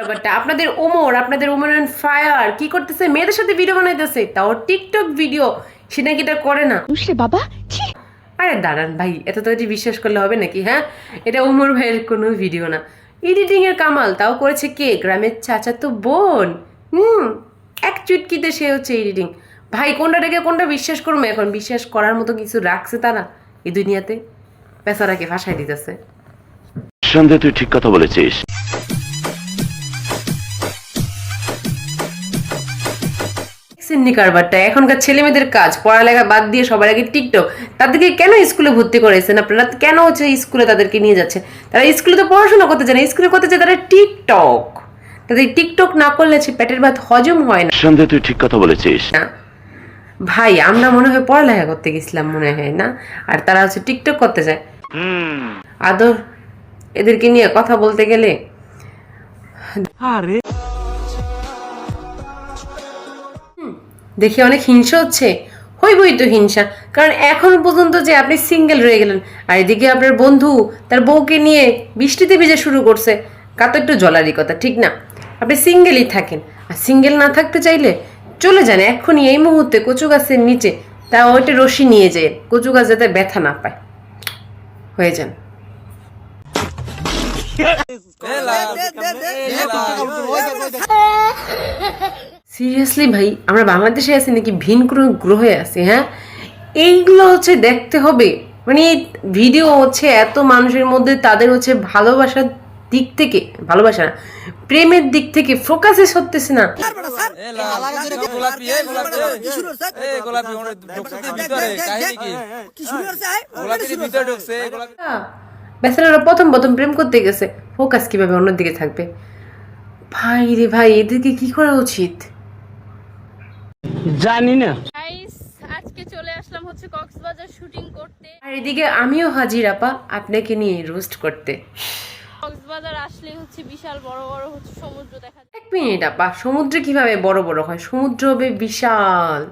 কারবারটা আপনাদের ওমর আপনাদের Omar and fire কি করতেছে? মেয়েদের সাথে ভিডিও বানাইতেছে। তাও টিকটক ভিডিও সে নাকি এটা করে না। বুঝলে বাবা? আরে দাঁড়ান ভাই এত তো এটি বিশ্বাস করলে হবে নাকি হ্যাঁ? এটা উমর ভাইয়ের কোনো ভিডিও না। এডিটিং এর কামাল তাও করেছে কে? গ্রামের চাচা তো বোন। হুম এক চুটকিতে সে হচ্ছে এডিটিং ভাই কোনটা ডেকে কোনটা বিশ্বাস করব? এখন বিশ্বাস করার মতো কিছু রাখছে তারা এই দুনিয়াতে। পেশারাকে ফাঁসাই দিতেছে। সন্দেহ তুই ঠিক কথা বলেছিস। সিন্নি কারবারটা এখনকার ছেলে মেয়েদের কাজ পড়ালেখা বাদ দিয়ে সবার আগে টিকটক। তাদেরকে কেন স্কুলে ভর্তি করেছেন আপনারা? কেন হচ্ছে স্কুলে তাদেরকে নিয়ে যাচ্ছে তারা স্কুলে তো পড়াশোনা করতে চায় না স্কুলে করতে চায় তারা টিকটক। তাদের টিকটক না করলে হচ্ছে পেটের ভাত হজম হয় না। সন্দেহ তুই ঠিক কথা বলেছিস। না। ভাই আমরা মনে হয় পড়ালেখা করতে গেছিলাম মনে হয় না? আর তারা হচ্ছে টিকটক করতে যায় আদর এদেরকে নিয়ে কথা বলতে গেলে। হুম, দেখে অনেক হিংসা হচ্ছে হইবই তো হিংসা কারণ এখন পর্যন্ত যে আপনি সিঙ্গেল রয়ে গেলেন আর এদিকে আপনার বন্ধু তার বউকে নিয়ে বৃষ্টিতে ভিজে শুরু করছে কাতো একটু জলারই কথা ঠিক না আপনি সিঙ্গেলই থাকেন আর সিঙ্গেল না থাকতে চাইলে চলে যান এক্ষুনি এই মুহূর্তে কচু গাছের নিচে তা ওইটা রশি নিয়ে যায় কচু গাছ যাতে ব্যথা না পায় হয়ে যান সিরিয়াসলি ভাই, আমরা বাংলাদেশে আছি নাকি ভিন কোনো গ্রহে আছি হ্যাঁ? এইগুলো হচ্ছে দেখতে হবে। মানে ভিডিও হচ্ছে এত মানুষের মধ্যে তাদের হচ্ছে ভালোবাসার দিক থেকে, ভালোবাসা না, প্রেমের দিক থেকে ফোকাসে সরতেছে না। বেচারারা প্রথম প্রথম প্রেম করতে গেছে ফোকাস কীভাবে অন্যদিকে থাকবে? ভাই রে ভাই, এদেরকে কি করা উচিত? গাইস আজকে চলে আসলাম হচ্ছে কক্সবাজার শুটিং করতে। আর এদিকে আমিও হাজির আপা। আপনাকে নিয়ে রোস্ট করতে। কক্সবাজার আসলে হচ্ছে বিশাল বড় বড় হচ্ছে সমুদ্র দেখা যায়। এক মিনিট আপা। সমুদ্রে কীভাবে বড় বড় হয়? সমুদ্র হবে বিশাল।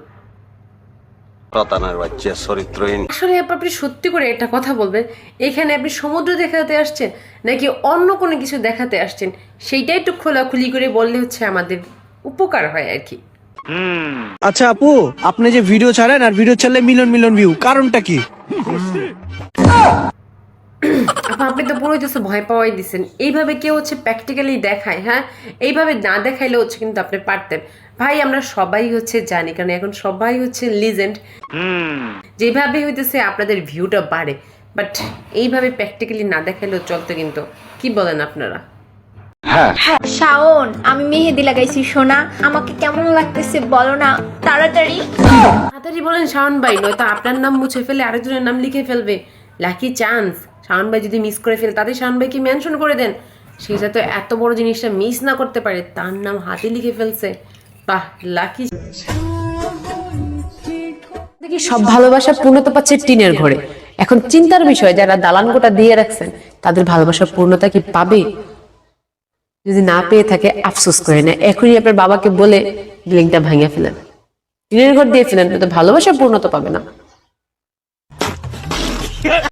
আসলে আপনি সত্যি করে একটা কথা বলবেন। এখানে আপনি সমুদ্র দেখাতে আসছেন নাকি অন্য কোনো কিছু দেখাতে আসছেন? সেইটাই একটু খোলাখুলি করে বললে হচ্ছে আমাদের উপকার হয় আর কি। আচ্ছা আপু, আপনি যে ভিডিও ছাড়েন আর ভিডিও ছাড়লে মিলিয়ন মিলিয়ন ভিউ কারণটা কি? আপনি তো পুরোই তো ভয় পাওয়াই দিচ্ছেন এইভাবে কেউ হচ্ছে প্র্যাকটিক্যালি দেখায় হ্যাঁ? এইভাবে না দেখাইলে হচ্ছে কিন্তু আপনি পারতেন। ভাই, আমরা সবাই হচ্ছে জানি, কারণ এখন সবাই হচ্ছে লিজেন্ড যেভাবে হইতেছে আপনাদের ভিউটা বাড়ে বাট এইভাবে প্র্যাকটিক্যালি না দেখাইলেও চলতো কিন্তু। কি বলেন আপনারা? শাওন আমি মেহেদি লাগাইছি সোনা। আমাকে কেমন লাগতেছে বলো না? তাড়াতাড়ি। তাড়াতাড়ি বলেন শাওন ভাই নয়তো আপনার নাম মুছে ফেলে আরেকজনের নাম লিখে ফেলবে। লাকি চান্স শাওন ভাই যদি মিস করে ফেলে তাতে শাওন ভাইকে মেনশন করে দেন। সে যাতে এত বড় জিনিসটা মিস না করতে পারে তার নাম হাতে লিখে ফেলছে। বাহ লাকি দেখি সব ভালোবাসা পূর্ণতা পাচ্ছে টিনের ঘরে। এখন চিন্তার বিষয় যারা দালান গোটা দিয়ে রাখছেন তাদের ভালোবাসার পূর্ণতা কি পাবে? যদি না পেয়ে থাকে, আফসোস করে না। এখনই আপনার বাবাকে বলে লিঙ্কটা ভাঙিয়ে ফেলেন। টিনের ঘর দিয়ে ফেলেন তো ভালোবাসা পূর্ণতা পাবে না।